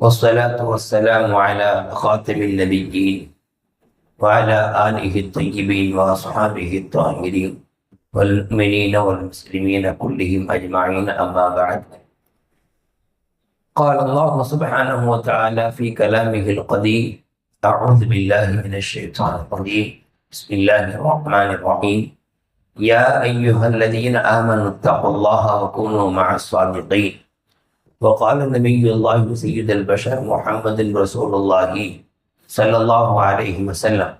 والصلاة والسلام على خاتم النبيين وعلى آله الطيبين وأصحابه الطاهرين والمؤمنين والمسلمين كلهم أجمعين أما بعد. قال الله سبحانه وتعالى في كلامه القديم أعوذ بالله من الشيطان الرجيم. بسم الله الرحمن الرحيم. يا أيها الذين آمنوا اتقوا الله وكونوا مع الصادقين. وقال النبي الله سيد البشر محمد رسول الله صلى الله عليه وسلم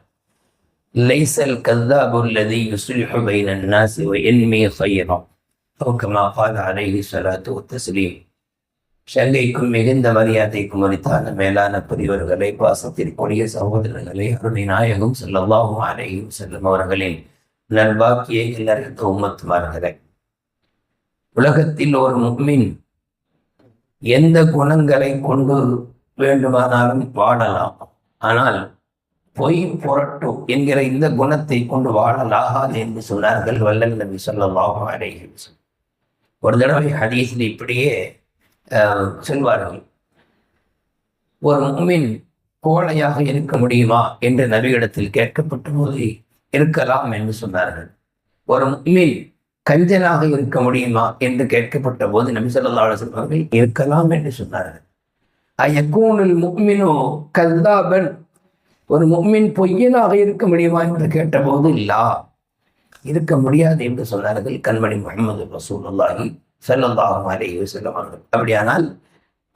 ليس الكذاب الذي يصلح بين الناس وينمي خيرا أو كما قال عليه الصلاة والتسليم சங்கைக்கும் மிகுந்த மரியாதைக்கும் அளித்தான மேலான பெரியவர்களை பாசத்திற்குரிய சகோதரர்களை அருணை நாயகம் செல்லவாகும் அலையும் செல்லும் அவர்களின் நல்வாக்கியை நிறைந்த உம்மத்துமார்களே உலகத்தில் ஒரு முக்மின் எந்த குணங்களை கொண்டு வேண்டுமானாலும் வாழலாம். ஆனால் பொய் புரட்டும் என்கிற இந்த குணத்தை கொண்டு வாழலாகாது என்று சொன்னார்கள் வல்லல் நபி சொல்லலாகும் அலைஹி ஒரு தடவை ஹதீஸில் இப்படியே சொல்வார்கள். ஒரு முமின் கோழையாக இருக்க முடியுமா என்று நபியிடத்தில் கேட்கப்பட்ட போது இருக்கலாம் என்று சொன்னார்கள். ஒரு முமின் கஞ்சனாக இருக்க முடியுமா என்று கேட்கப்பட்ட போது நபி சொல்லா சொல்வார்கள் இருக்கலாம் என்று சொன்னார்கள். அயக்கூனில் முக்மினோ கல்தாபன் ஒரு முக்மின் பொய்யனாக இருக்க முடியுமா என்று கேட்டபோது இல்லா இருக்க முடியாது என்று சொன்னார்கள் கண்மணி முகமது ரசூலுல்லாஹி செல்லந்தாகும் அலைஹி செல்லவார்கள் அப்படியானால்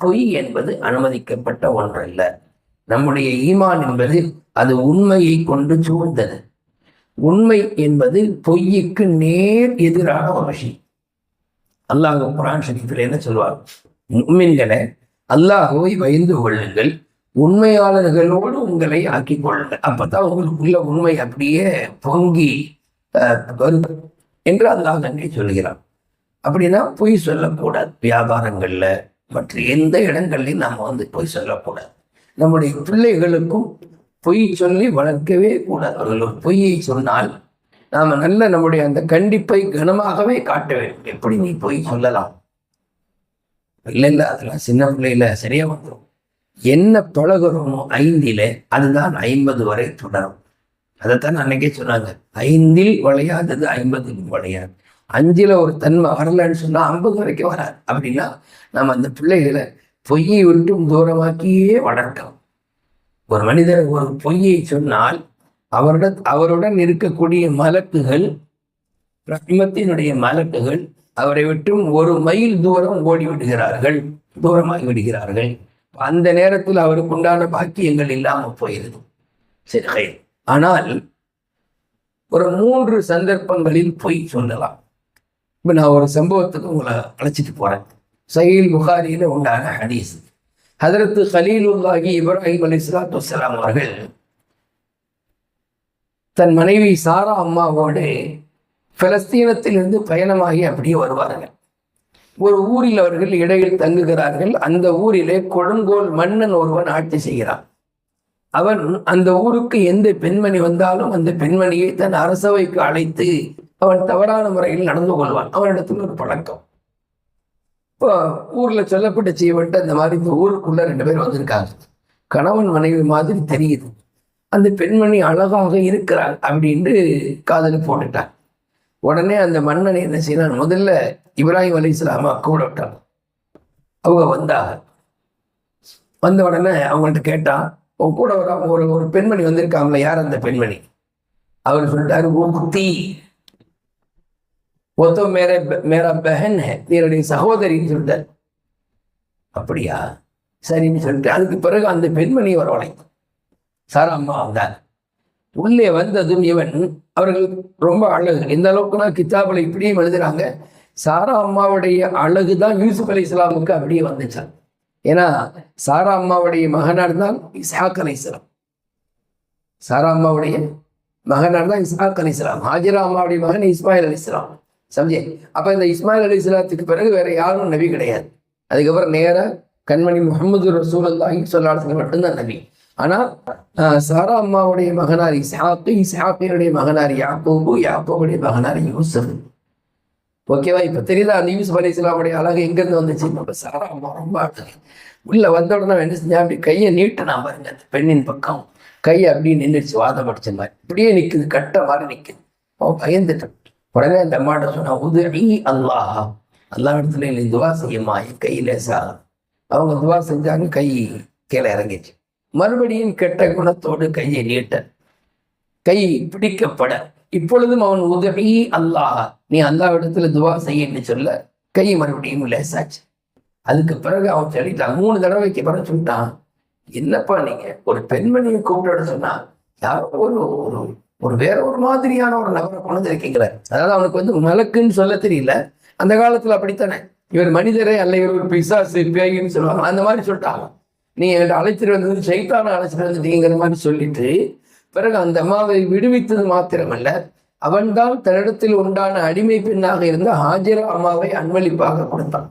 பொய் என்பது அனுமதிக்கப்பட்ட ஒன்றல்ல. நம்முடைய ஈமான் என்பது அது உண்மையை கொண்டு சூழ்ந்தது. உண்மை என்பது பொய்யுக்கு நேர் எதிரான ஒரு விஷயம் அல்லாஹ் குரான் ஷரீஃபில் என்ன சொல்வார்? உண்மைகளை அல்லாஹுவை பயந்து கொள்ளுங்கள். உண்மையாளர்களோடு உங்களை ஆக்கி கொள்ளுங்கள். அப்பதான் உங்களுக்கு உள்ள உண்மை அப்படியே பொங்கி வரும் என்று அல்லாஹ் நன்றி சொல்கிறான். அப்படின்னா பொய் சொல்லக்கூடாது. வியாபாரங்களில் மற்ற எந்த இடங்கள்லையும் நாம் வந்து பொய் சொல்லக்கூடாது. நம்முடைய பிள்ளைகளுக்கும் பொய் சொல்லி வளர்க்கவே கூடாது. அவர்கள் பொய்யை சொன்னால் நாம் நல்ல நம்முடைய அந்த கண்டிப்பை கனமாகவே காட்ட வேண்டும். எப்படி நீ பொய் சொல்லலாம்? இல்லை இல்லை அதெல்லாம் சின்ன பிள்ளையில சரியா வந்துடும் என்ன பழகிறோமோ ஐந்தில அதுதான் ஐம்பது வரை தொடரும். அதைத்தான் அன்னைக்கே சொன்னாங்க. ஐந்தில் வளையாதது ஐம்பதில் வளையாது. அஞ்சில் ஒரு தன்மை வரலன்னு சொன்னால் ஐம்பது வரைக்கும் வராது. அப்படின்னா நம்ம அந்த பிள்ளைகளை பொய்யை விட்டும் தூரமாக்கியே வளர்க்கலாம். ஒரு மனிதர் ஒரு பொய்யை சொன்னால் அவருடன் அவருடன் இருக்கக்கூடிய மலக்குகள் ரஹ்மத்தினுடைய மலக்குகள் அவரை விட்டும் ஒரு மைல் தூரம் ஓடி விடுகிறார்கள் தூரமாகி விடுகிறார்கள். அந்த நேரத்தில் அவருக்கு உண்டான பாக்கியங்கள் இல்லாமல் போயிருது. சரி ஆனால் ஒரு மூன்று சந்தர்ப்பங்களில் பொய் சொல்லலாம். இப்போ நான் ஒரு சம்பவத்துக்கு உங்களை அழைச்சிட்டு போகிறேன் சயில் புகாரியில் உண்டான ஹதீஸ். ஹதரத்து ஹலீலுல்லாஹி இப்ராஹிம் அலி சலாத்து வலாம் அவர்கள் தன் மனைவி சாரா அம்மாவோடு பிலஸ்தீனத்திலிருந்து பயணமாகி அப்படியே வருவார்கள். ஒரு ஊரில் அவர்கள் இடையில் தங்குகிறார்கள். அந்த ஊரிலே கொடுங்கோல் மன்னன் ஒருவன் ஆட்சி செய்கிறான். அவன் அந்த ஊருக்கு எந்த பெண்மணி வந்தாலும் அந்த பெண்மணியை தன் அரசவைக்கு அழைத்து அவன் தவறான முறையில் நடந்து கொள்வான். அவனிடத்தில் ஒரு பழக்கம். இப்போ ஊரில் சொல்லப்பட்ட செய்வன்ட்டு அந்த மாதிரி இந்த ஊருக்குள்ளே ரெண்டு பேர் வந்திருக்காங்க. கணவன் மனைவி மாதிரி தெரியுது. அந்த பெண்மணி அழகாக இருக்கிறாள் அப்படின்ட்டு காதல் போட்டுட்டான் உடனே அந்த மன்னன் என்ன செய்யலாம் முதல்ல இப்ராஹிம் அலி இஸ்லாமா கூட விட்டான் அவங்க வந்தாங்க. வந்த உடனே அவங்கள்ட்ட கேட்டான் உன் கூட ஒரு ஒரு ஒரு பெண்மணி வந்திருக்காங்களே யார் அந்த பெண்மணி? அவர் சொல்லிட்டாரு ஓ குத்தி ஒத்தோ மேரா பெஹன் என்னுடைய சகோதரின்னு சொல்லிட்டார் அப்படியா? சரின்னு சொல்லிட்டு அதுக்கு பிறகு அந்த பெண்மணி வரவழை சார் அம்மா வந்தார். உள்ளே வந்ததும் இவன் அவர்கள் ரொம்ப அழகு எந்த அளவுக்குனா கித்தாபில் இப்படியும் எழுதுறாங்க சாரா அம்மாவுடைய அழகு தான் யூசுப் அலி இஸ்லாமுக்கு அப்படியே வந்துச்சான் ஏன்னா சாரா அம்மாவுடைய மகனார் தான் இஸ்ஹாக் அலி இஸ்லாம். சாரா அம்மாவுடைய மகனார் தான் இஸ்ஹாக் அலி இஸ்லாம். ஹாஜிரா அம்மாவுடைய மகன் இஸ்மாயில் அலி இஸ்லாம். சமஜே. அப்போ இந்த இஸ்மாயில் அலி இஸ்லாத்துக்கு பிறகு வேற யாரும் நபி கிடையாது. அதுக்கப்புறம் நேராக கண்மணி முகமது ரசூல் அல்லாஹி மட்டும்தான் நபி. ஆனால் சாரா அம்மாவுடைய மகனார் இசாக்கு இசாக்கினுடைய மகனார் யாப்போபு யாப்போவுடைய மகனார் யூசப். ஓகேவா இப்போ தெரியுதா அந்த யூசுப் அலி இஸ்லாமுடைய அழகு எங்கேருந்து வந்துச்சு? நம்ம சாரா அம்மா ரொம்ப அழகு. உள்ள வந்த உடனே என்ன செஞ்சா அப்படி கையை நீட்டினா பாருங்க அந்த பெண்ணின் பக்கம். கை அப்படியே நின்றுச்சு வாதம் படிச்ச மாதிரி. இப்படியே நிற்குது கட்ட மாதிரி நிற்குது அவன் பயந்துட்டான். உடனே அந்த அம்மாட்ட சொன்னா உதவி அல்லாஹ். அல்லா இடத்துல நீ துவா செய்யுமா என் கையில சா. அவங்க துவா செஞ்சாங்க கை கீழே இறங்கிச்சு மறுபடியும் கெட்ட குணத்தோடு கையை நீட்ட கை பிடிக்கப்பட. இப்பொழுதும் அவன் உதவி அல்லாஹ். நீ அல்லாவிடத்துல துவா செய்யன்னு சொல்ல. கை மறுபடியும் லேசாச்சு. அதுக்கு பிறகு அவன் சொல்லிட்டான் மூணு தடவைக்கு பிறகு சொல்லிட்டான் என்னப்பா நீங்க? ஒரு பெண்மணியை கூப்பிட சொன்னா யாரோ ஒரு ஒரு ஒரு வேற ஒரு மாதிரியான ஒரு நபரை கொண்டு இருக்கீங்களே அதாவது அவனுக்கு வந்து மலக்குன்னு சொல்ல தெரியல. அந்த காலத்துல அப்படித்தானே? இவர் மனிதரே அல்ல இவர் ஒரு பிசாசு பேகின்னு சொல்லுவாங்க. அந்த மாதிரி சொல்லிட்டாங்க. நீ என்கிட்ட அழைச்சிட்டு வந்தது சைத்தான அழைச்சிட்டு வந்துட்டீங்கிற மாதிரி சொல்லிட்டு பிறகு அந்த அம்மாவை விடுவித்தது மாத்திரமல்ல அவன்தான் தன்னிடத்தில் உண்டான அடிமை பெண்ணாக இருந்த ஹாஜிரா அம்மாவை அன்பளிப்பாக கொடுத்தான்.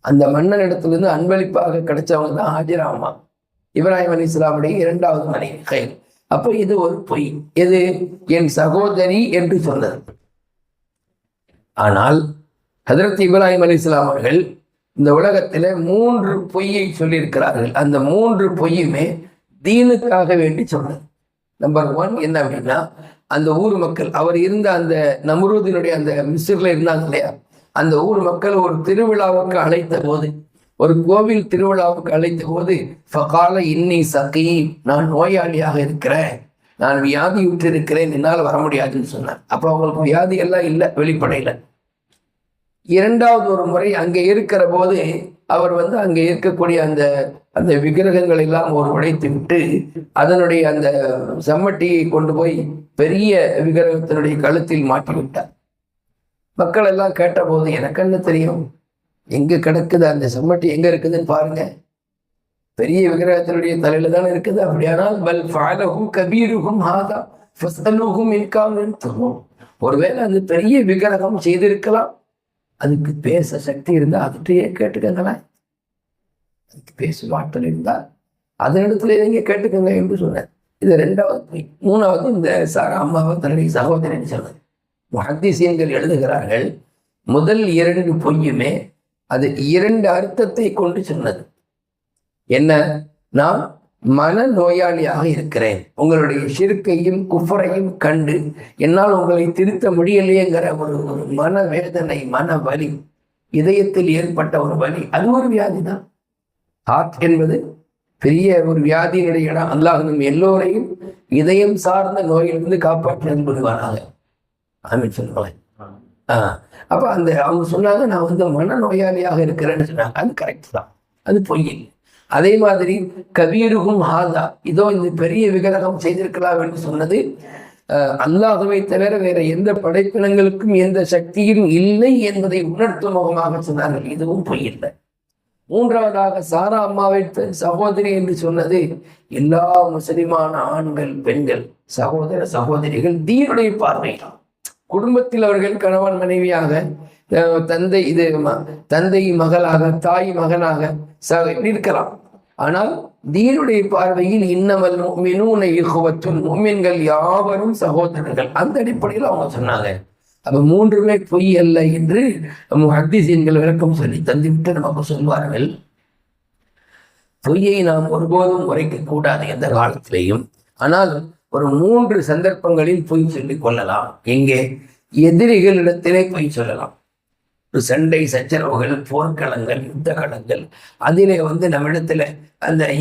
அந்த மன்னன் மன்னனிடத்திலிருந்து அன்பளிப்பாக கிடைச்சவங்க தான் ஹாஜிரா அம்மா. இப்ராஹிம் அலி இஸ்லாமுடைய இரண்டாவது மனைவி கைது அப்போ இது ஒரு பொய். எது? என் சகோதரி என்று சொன்னது. ஆனால் ஹதரத் இப்ராஹிம் அலி இஸ்லாம் அவர்கள் இந்த உலகத்துல மூன்று பொய்யை சொல்லியிருக்கிறார்கள். அந்த மூன்று பொய்யுமே தீனுக்காக வேண்டி சொன்னது. நம்பர் ஒன் என்ன அப்படின்னா அந்த ஊர் மக்கள் அவர் இருந்த அந்த நம்ரூதினுடைய அந்த மிஸ்ரில் இருந்தாங்க இல்லையா? அந்த ஊர் மக்கள் ஒரு திருவிழாவுக்கு அழைத்த போது ஒரு கோவில் திருவிழாவுக்கு அழைத்த போது ஃபகால இன்னி சகி நான் நோயாளியாக இருக்கிறேன். நான் வியாதி விட்டு இருக்கிறேன் என்னால் வர முடியாதுன்னு சொன்னார். அப்போ அவங்களுக்கு வியாதி எல்லாம் இல்லை வெளிப்படையில். இரண்டாவது ஒரு முறை அங்கே இருக்கிற போது அவர் வந்து அங்கே இருக்கக்கூடிய அந்த அந்த விக்கிரகங்கள் எல்லாம் ஒரு உடைத்து விட்டு அதனுடைய அந்த செம்மட்டியை கொண்டு போய் பெரிய விக்கிரகத்தினுடைய கழுத்தில் மாட்டிவிட்டார் மக்கள் எல்லாம் கேட்டபோது எனக்கு என்ன தெரியும்? எங்கே கிடக்குது அந்த செம்மட்டி எங்கே இருக்குதுன்னு பாருங்க. பெரிய விக்கிரகத்தினுடைய தலையில தானே இருக்குது. அப்படியானால் பல் ஃபாலஹும் கபீருகும் ஹாதா ஃபஸ்தலுஹும் இன்காம் ஒருவேளை அந்த பெரிய விக்கிரகம் செய்திருக்கலாம். அதுக்கு பேச சக்தி இருந்தால் அதுகிட்டயே கேட்டுக்கங்களேன். அதுக்கு பேசும் ஆற்றல் இருந்தால் அதனிடத்துல நீங்க கேட்டுக்கங்க என்று சொன்னேன். இது ரெண்டாவது பொய் மூணாவது இந்த ச அம்மாவை தன்னுடைய சகோதரன் சொன்னது முஹத்திசீன்கள் எழுதுகிறார்கள் முதல் இரண்டு பொய்யுமே அது இரண்டு அர்த்தத்தை கொண்டு சொன்னது. என்ன? நான் மன நோயாளியாக இருக்கிறேன். உங்களுடைய சிறுக்கையும் குஃபரையும் கண்டு என்னால் உங்களை திருத்த முடியலையேங்கிற ஒரு ஒரு மன வேதனை மன வலி இதயத்தில் ஏற்பட்ட ஒரு வலி அது ஒரு வியாதி தான். ஹார்ட் என்பது பெரிய ஒரு வியாதியினுடைய இடம். அல்லாஹ் நம் எல்லோரையும் இதயம் சார்ந்த நோயிலிருந்து காப்பாற்றி அன்புடுவானாக ஆமீன் சொல்லுவாங்க அப்போ அந்த அவங்க சொன்னாங்க நான் வந்து மன நோயாளியாக இருக்கிறேன்னு சொன்னாங்க. அது கரெக்ட் தான். அது பொய் அதே மாதிரி கபீருகும் ஹாதா இதோ இந்த பெரிய விக்கிரகம் செய்திருக்கலாம் என்று சொன்னது அஹ், தவிர வேற எந்த படைப்பினங்களுக்கும் எந்த சக்தியும் இல்லை என்பதை உணர்த்தும் முகமாக சொன்னார்கள். இதுவும் பொய் இல்லை. மூன்றாவதாக சாரா அம்மாவை சகோதரி என்று சொன்னது எல்லா முஸ்லிமான ஆண்கள் பெண்கள் சகோதர சகோதரிகள் தீனுடைய பார்வையில். குடும்பத்தில் அவர்கள் கணவன் மனைவியாக தந்தை இது ம- தந்தை மகளாக தாய் மகனாக ச இருக்கலாம் ஆனால் தீனுடைய பார்வையில் இன்னமல் மினூனை இஹ்வத்துன் முஃமின்கள் யாவரும் சகோதரர்கள். அந்த அடிப்படையில் அவங்க சொன்னாங்க. அப்ப மூன்றுமே பொய் அல்ல என்று ஹத்திசீன்கள் விளக்கம் சொல்லி தந்துவிட்டு நமக்கு சொல்வார்கள். பொய்யை நாம் ஒருபோதும் உரைக்க கூடாது எந்த காலத்திலேயும். ஆனால் ஒரு மூன்று சந்தர்ப்பங்களில் பொய் சொல்லிக் கொள்ளலாம். எங்கே? எதிரிகளிடத்திலே பொய் சொல்லலாம். ஒரு சண்டை சச்சரவுகள் போர்க்களங்கள் யுத்த களங்கள் அதிலே வந்து நம்மிடத்துல அந்த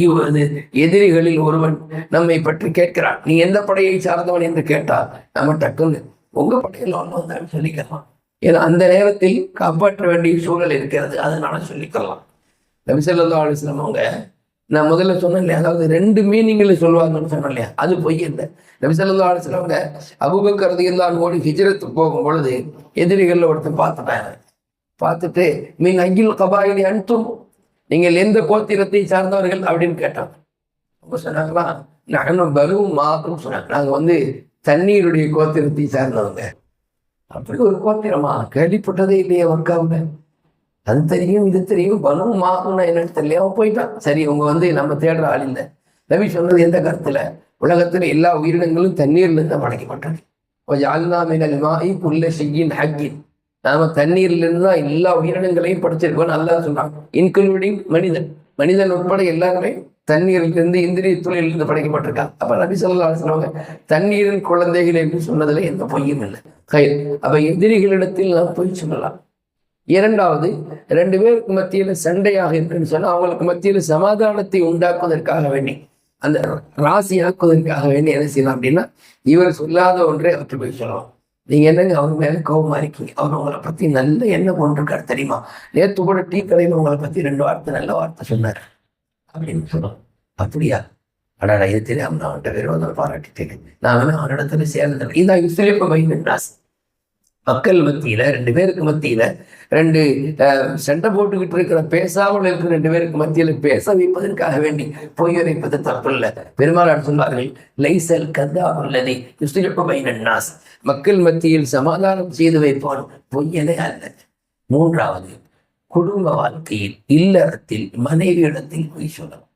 எதிரிகளில் ஒருவன் நம்மை பற்றி கேட்கிறான். நீ எந்த படையை சார்ந்தவன் என்று கேட்டால் நம்ம டக்குன்னு உங்க படையில் ஒன்று சொல்லிக்கலாம். ஏன்னா அந்த நேரத்தில் காப்பாற்ற வேண்டிய சூழல் இருக்கிறது. அதனால சொல்லிக்கலாம். நபிசல்லா அலிஸ்லாம் அவங்க நான் முதல்ல சொன்னேன் இல்லையா அதாவது ரெண்டு மீனிங்கில் சொல்லுவாங்கன்னு சொன்னேன் இல்லையா அது பொய் இல்லை நபிசல்லா அலிஸ்லாம் அவங்க அபுபக்கர் ஓடி ஹிஜரத்து போகும் பொழுது எதிரிகளில் ஒருத்தன் பார்த்துட்டாங்க பார்த்துட்டு மீன் அங்கில் கபாயிலி அனுத்தும் நீங்கள் எந்த கோத்திரத்தை சார்ந்தவர்கள்? அப்படின்னு கேட்டாங்க அவங்க சொன்னாங்களா நானும் பருவும் மாக்கும் சொன்னாங்க. நாங்கள் வந்து தண்ணீருடைய கோத்திரத்தை சார்ந்தவங்க. அப்படி ஒரு கோத்திரமா? கேள்விப்பட்டதே இல்லையே ஒர்க்காவுல அது தெரியும் இது தெரியும் பலமும் ஆகும்னா என்னன்னு தெரியல. அவன் போயிட்டான். சரி உங்க வந்து நம்ம தேடுற ஆள் இல்லை. ரவி சொன்னது எந்த கருத்துல? உலகத்துல எல்லா உயிரினங்களும் தண்ணீர்ல இருந்து படைக்கப்பட்டது கொஞ்சம் அல்னா மினல் புல்ல செய்யின் ஹக்கின். நாம தண்ணீரிலிருந்து தான் எல்லா உயிரினங்களையும் படைச்சிருக்கோம் நல்லா சொன்னாங்க இன்க்ளூடிங் மனிதன். மனிதன் உட்பட எல்லாருமே தண்ணீரிலிருந்து இந்திரிய துளியிலிருந்து படைக்கப்பட்டிருக்காங்க அப்ப நபி சொல்லா சொல்லுவாங்க தண்ணீரின் குழந்தைகள் என்று சொன்னதுல எந்த பொய்யும் இல்லை. அப்ப எதிரிகளிடத்தில் நாம் பொய் சொல்லலாம். இரண்டாவது ரெண்டு பேருக்கு மத்தியில சண்டையாக இருக்குன்னு சொன்னா அவங்களுக்கு மத்தியில சமாதானத்தை உண்டாக்குவதற்காக வேண்டி அந்த ராசி ஆக்குவதற்காக வேண்டி என்ன செய்யலாம் அப்படின்னா இவர் சொல்லாத ஒன்றே அவற்றை போய் சொல்லலாம். நீங்க என்னங்க அவங்க மேல கோபமாக இருக்கீங்க? அவர் உங்களை பத்தி நல்ல எண்ணம் கொண்டிருக்காரு தெரியுமா? நேத்து கூட டீ கடையில் உங்களை பத்தி ரெண்டு வார்த்தை நல்ல வார்த்தை சொன்னார். அப்படின்னு சொன்னோம். அப்படியா? அடாடா இது தெரியாமல் நான் அவன்கிட்ட விரோதம் பாராட்டிட்டேன் நான் வேணா அவனிடத்துல சேர்ந்தேன் இதான் இஸ்லேப்ப பையன் ராசி. மக்கள் மத்தியில ரெண்டு பேருக்கு மத்தியில ரெண்டு சண்டை போட்டுக்கிட்டு இருக்கிற பேசாமல் இருக்கிற ரெண்டு பேருக்கு மத்தியில பேச வைப்பதற்காக வேண்டி பொய் உரைப்பது தப்பில்லை. பெருமாள் சொன்னார்கள் லைசல் கதா உள்ளதை நாஸ். மக்கள் மத்தியில் சமாதானம் செய்து வைப்பான் பொய்யனே அல்ல. மூன்றாவது குடும்ப வாழ்க்கையில் இல்லறத்தில் மனைவியிடத்தில் பொய் சொல்லலாம்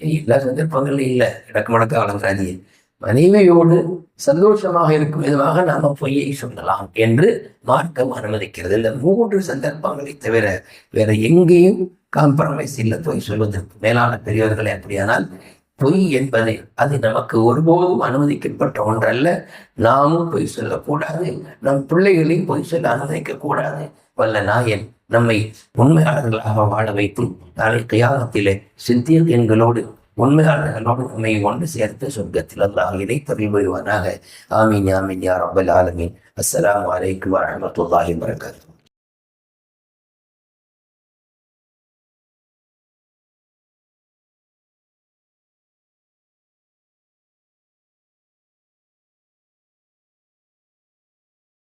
எல்லா சந்தர்ப்பங்களும் இல்லை. இடக்கு மடக்க வழங்காதீங்க மனைவியோடு சந்தோஷமாக இருக்கும் விதமாக நாம பொய்யை சொல்லலாம் என்று மார்க்கம் அனுமதிக்கிறது. இந்த மூன்று சந்தர்ப்பங்களை தவிர வேற எங்கேயும் காம்ப்ரமைஸ் இல்லை. பொய் சொல்வதற்கு மேலான பெரியவர்களை அப்படியானால் பொய் என்பது அது நமக்கு ஒருபோதும் அனுமதிக்கப்பட்ட ஒன்றல்ல. நாமும் பொய் சொல்லக்கூடாது. நம் பிள்ளைகளையும் பொய் சொல்ல அனுமதிக்க கூடாது. வல்ல நாயன் நம்மை உண்மையாளர்களாக வாழ வைத்து நாளை கையாகத்திலே சித்தியல் எங்களோடு உண்மையாளர்களோடு நம்மை ஒன்று சேர்த்து சொர்க்கத்தில் அல்லாஹ் இணைத்தறிவு புரிவானாக ஆமீன் ஆமீன் யா ரப்பல் ஆலமீன் அஸ்ஸலாமு அலைக்கும் வரஹ்மத்துல்லாஹி வபரகாத்துஹு